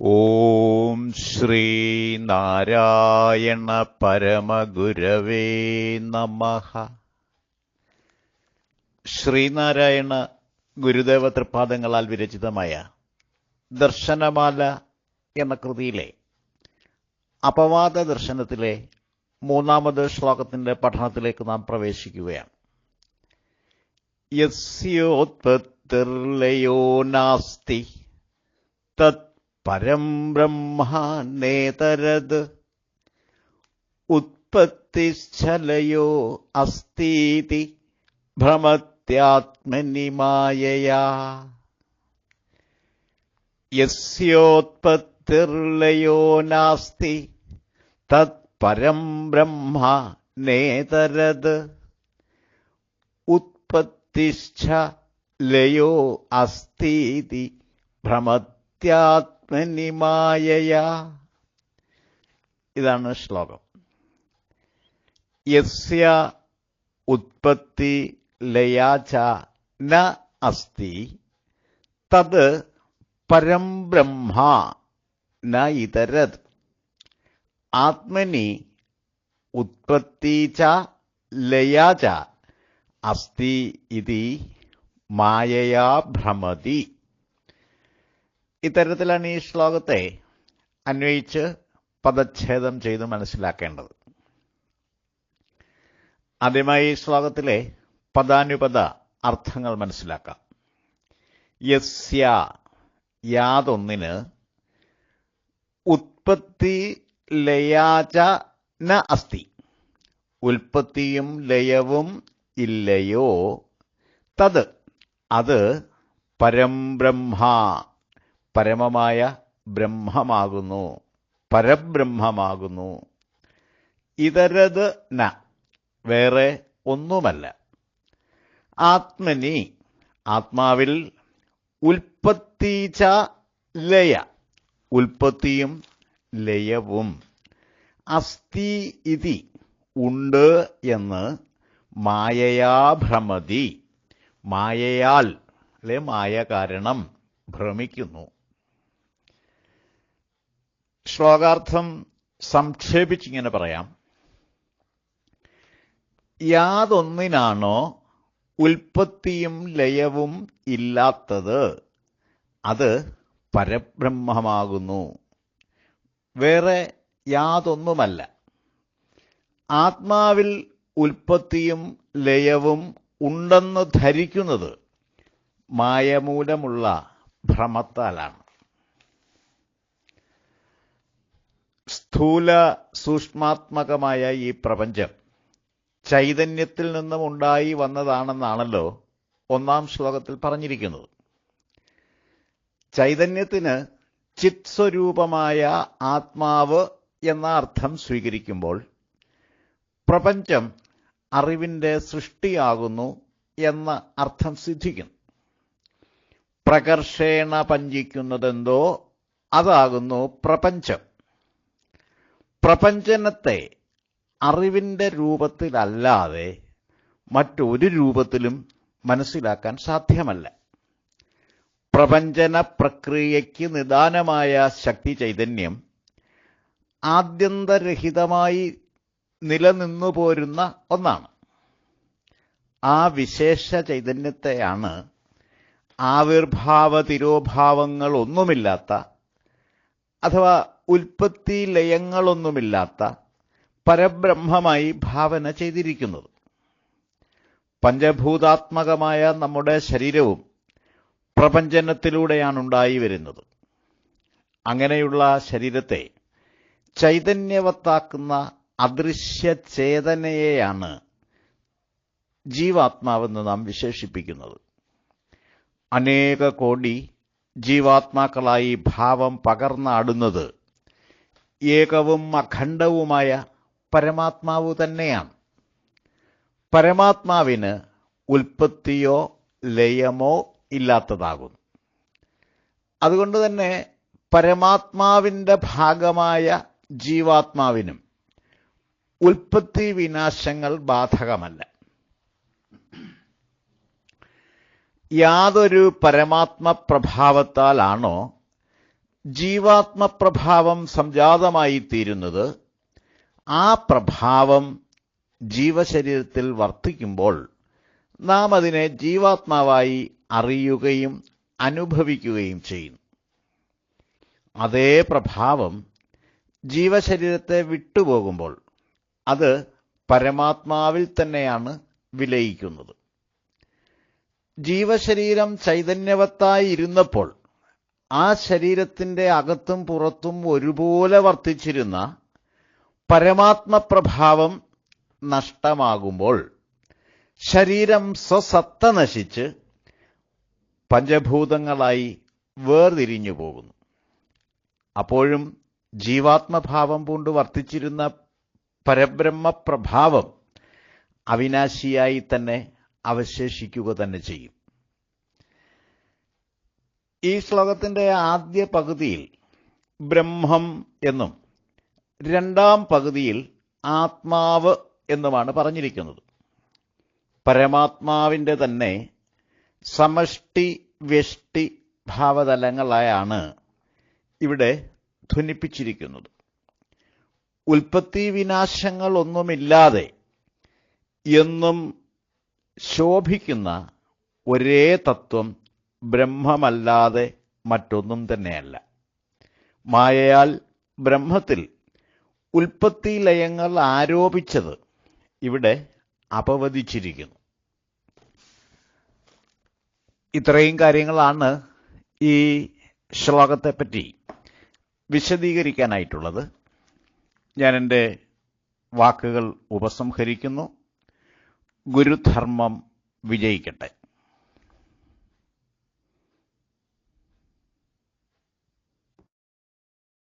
ഓം ശ്രീ നാരായണ പരമഗുരവേ നമ. ശ്രീനാരായണ ഗുരുദേവ തൃപാദങ്ങളാൽ വിരചിതമായ ദർശനമാല എന്ന കൃതിയിലെ അപവാദ ദർശനത്തിലെ മൂന്നാമത് ശ്ലോകത്തിന്റെ പഠനത്തിലേക്ക് നാം പ്രവേശിക്കുകയാണ്. യസ്യോത്പത്തിർലയോ നാസ്തി തത് പരം ബ്രഹ്മ നേതരത്. ഉത്പത്തിശ്ചലയോ അസ്തീതി ഭ്രമത്യാത്മനി മായയാ യസ്യോത്പത്തിർലയോ നാസ്തി തത് പരം ബ്രഹ്മ നേതരത്. ഉത്പത്തിശ്ച ലയോ അസ്തീതി ഭ്രമത്യാത്മനിമായയാ ഇതാണ് ശ്ലോകം. യസ്യ ഉത്പത്തി ലയാച ന അസ്തി തത് പരം ബ്രഹ്മ ന ഇതരത്. ആത്മനി ഉത്പത്തി ച ലയാ ച അസ്തി ഇതി മായയാ ഭ്രമതി. ഇത്തരത്തിലാണ് ഈ ശ്ലോകത്തെ അന്വയിച്ച് പദച്ഛേദം ചെയ്ത് മനസ്സിലാക്കേണ്ടത്. ആദ്യമായി ഈ ശ്ലോകത്തിലെ പദാനുപദ അർത്ഥങ്ങൾ മനസ്സിലാക്കാം. യസ്യ യാതൊന്നിന് ഉത്പത്തി ലയാച ന അസ്തി. ഉൽപ്പത്തിയും ലയവും ഇല്ലയോ? തത്. അത് പരം ബ്രഹ്മ പരമമായ ബ്രഹ്മമാകുന്നു. പരബ്രഹ്മമാകുന്നു. ഇതരത് ന വേറെ ഒന്നുമല്ല. ആത്മനി ആത്മാവിൽ ഉൽപ്പത്തിച്ച ലയ ഉൽപ്പത്തിയും ലയവും. അസ്ഥി ഇതി ഉണ്ട് എന്ന് മായയാ ഭ്രമതി. മായയാൽ അല്ലെ മായ കാരണം ഭ്രമിക്കുന്നു. ശ്ലോകാർത്ഥം സംക്ഷേപിച്ചിങ്ങനെ പറയാം. യാതൊന്നിനാണോ ഉൽപ്പത്തിയും ലയവും ഇല്ലാത്തത്? അത് പരബ്രഹ്മമാകുന്നു. വേറെ യാതൊന്നുമല്ല. ആത്മാവിൽ ഉൽപ്പത്തിയും ലയവും ഉണ്ടെന്ന് ധരിക്കുന്നത് മായമൂലമുള്ള ഭ്രമത്താലാണ്. സ്ഥൂല സൂക്ഷ്മാത്മകമായ ഈ പ്രപഞ്ചം ചൈതന്യത്തിൽ നിന്നും ഉണ്ടായി വന്നതാണെന്നാണല്ലോ ഒന്നാം ശ്ലോകത്തിൽ പറഞ്ഞിരിക്കുന്നത്. ചൈതന്യത്തിന് ചിത് സ്വരൂപമായ ആത്മാവ് എന്ന അർത്ഥം സ്വീകരിക്കുമ്പോൾ പ്രപഞ്ചം അറിവിന്റെ സൃഷ്ടിയാകുന്നു എന്ന അർത്ഥം സിദ്ധിക്കുന്നു പ്രകർഷേണ പഞ്ചിക്കുന്നതെന്തോ അതാകുന്നു പ്രപഞ്ചം. പ്രപഞ്ചനത്തെ അറിവിന്റെ രൂപത്തിലല്ലാതെ മറ്റൊരു രൂപത്തിലും മനസ്സിലാക്കാൻ സാധ്യമല്ല. പ്രപഞ്ചന പ്രക്രിയയ്ക്ക് നിദാനമായ ശക്തി ചൈതന്യം ആദ്യന്തരഹിതമായി നിലനിന്നു പോരുന്ന ഒന്നാണ്. ആ വിശേഷ ചൈതന്യത്തെയാണ് ആവിർഭാവ തിരോഭാവങ്ങൾ ഒന്നുമില്ലാത്ത അഥവാ ഉൽപ്പത്തി ലയങ്ങളൊന്നുമില്ലാത്ത പരബ്രഹ്മമായി ഭാവന ചെയ്തിരിക്കുന്നത്. പഞ്ചഭൂതാത്മകമായ നമ്മുടെ ശരീരവും പ്രപഞ്ചനത്തിലൂടെയാണ് ഉണ്ടായി വരുന്നത്. അങ്ങനെയുള്ള ശരീരത്തെ ചൈതന്യവത്താക്കുന്ന അദൃശ്യ ചേതനയെയാണ് ജീവാത്മാവെന്ന് നാം വിശേഷിപ്പിക്കുന്നത്. അനേക കോടി ജീവാത്മാക്കളായി ഭാവം പകർന്നാടുന്നത് ഏകവും അഖണ്ഡവുമായ പരമാത്മാവ് തന്നെയാണ്. പരമാത്മാവിന് ഉൽപ്പത്തിയോ ലയമോ ഇല്ലാത്തതാകുന്നു. അതുകൊണ്ട് തന്നെ പരമാത്മാവിന്റെ ഭാഗമായ ജീവാത്മാവിനും ഉൽപ്പത്തി വിനാശങ്ങൾ ബാധകമല്ല. യാതൊരു പരമാത്മ പ്രഭാവത്താലാണോ ജീവാത്മപ്രഭാവം സംജാതമായി തീരുന്നത് ആ പ്രഭാവം ജീവശരീരത്തിൽ വർത്തിക്കുമ്പോൾ നാം അതിനെ ജീവാത്മാവായി അറിയുകയും അനുഭവിക്കുകയും ചെയ്യുന്നു അതേ പ്രഭാവം ജീവശരീരത്തെ വിട്ടുപോകുമ്പോൾ അത് പരമാത്മാവിൽ തന്നെയാണ് വിലയിക്കുന്നത്. ജീവശരീരം ചൈതന്യവത്തായി ഇരുന്നപ്പോൾ ആ ശരീരത്തിന്റെ അകത്തും പുറത്തും ഒരുപോലെ വർത്തിച്ചിരുന്ന പരമാത്മപ്രഭാവം നഷ്ടമാകുമ്പോൾ ശരീരം സ്വസത്ത നശിച്ച് പഞ്ചഭൂതങ്ങളായി വേർതിരിഞ്ഞു പോകുന്നു. അപ്പോഴും ജീവാത്മഭാവം പൂണ്ട് വർത്തിച്ചിരുന്ന പരബ്രഹ്മപ്രഭാവം അവിനാശിയായി തന്നെ അവശേഷിക്കുക തന്നെ ചെയ്യും. ഈ ശ്ലോകത്തിന്റെ ആദ്യ പകുതിയിൽ ബ്രഹ്മം എന്നും രണ്ടാം പകുതിയിൽ ആത്മാവ് എന്നുമാണ് പറഞ്ഞിരിക്കുന്നത്. പരമാത്മാവിന്റെ തന്നെ സമഷ്ടി വ്യഷ്ടി ഭാവതലങ്ങളായാണ് ഇവിടെ ധ്വനിപ്പിച്ചിരിക്കുന്നത്. ഉൽപ്പത്തി വിനാശങ്ങളൊന്നുമില്ലാതെ എന്നും ശോഭിക്കുന്ന ഒരേ തത്വം ബ്രഹ്മമല്ലാതെ മറ്റൊന്നും തന്നെയല്ല. മായയാൽ ബ്രഹ്മത്തിൽ ഉൽപ്പത്തി ലയങ്ങൾ ആരോപിച്ചത് ഇവിടെ അപവദിച്ചിരിക്കുന്നു. ഇത്രയും കാര്യങ്ങളാണ് ഈ ശ്ലോകത്തെപ്പറ്റി വിശദീകരിക്കാനായിട്ടുള്ളത്. ഞാൻ എന്റെ വാക്കുകൾ ഉപസംഹരിക്കുന്നു. ഗുരുധർമ്മം വിജയിക്കട്ടെ.